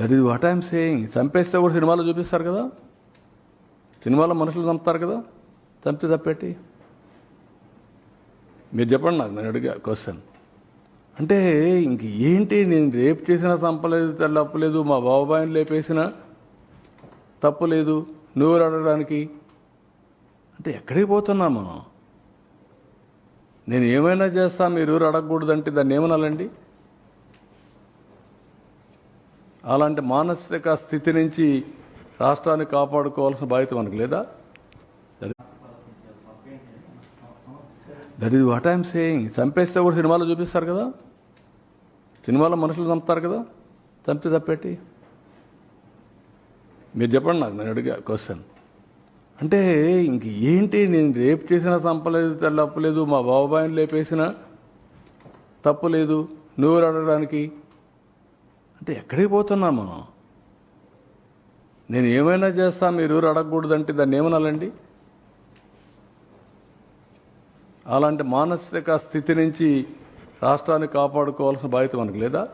That is what I'm saying చంపేస్తే కూడా సినిమాలో చూపిస్తారు కదా? సినిమాలో మనుషులు చంపుతారు కదా? చంపితే తప్పేటి? మీరు చెప్పండి నాకు నేను అడిగా క్వశ్చన్ అంటే ఇంక ఏంటి నేను రేపు చేసినా చంపలేదు తప్పలేదు మా బాబాయిని లేపేసినా తప్పలేదు నువ్వు అడగడానికి? అంటే ఎక్కడికి పోతున్నాం మనం? నేను ఏమైనా చేస్తా మీరు ఊరు అడగకూడదంటే దాన్ని ఏమనాలండి? అలాంటి మానసిక స్థితి నుంచి రాష్ట్రాన్ని కాపాడుకోవాల్సిన బాధ్యత మనకు లేదా? That is what I'm saying చంపేస్తే కూడా సినిమాలో చూపిస్తారు కదా? సినిమాలో మనుషులు చంపుతారు కదా? చంపితే తప్పేటి? మీరు చెప్పండి నాకు నేను అడిగా క్వశ్చన్ అంటే ఇంక ఏంటి నేను రేపు చేసినా చంపలేదు తప్పలేదు మా బాబాయిని లేపేసినా తప్పు లేదు నువ్వు అడగడానికి? అంటే ఎక్కడికి పోతున్నాం మనం? నేను ఏమైనా చేస్తా మీరు ఊరు అడగకూడదంటే దాన్ని ఏమనాలండి? అలాంటి మానసిక స్థితి నుంచి రాష్ట్రాన్ని కాపాడుకోవాల్సిన బాధ్యత మనకు లేదా?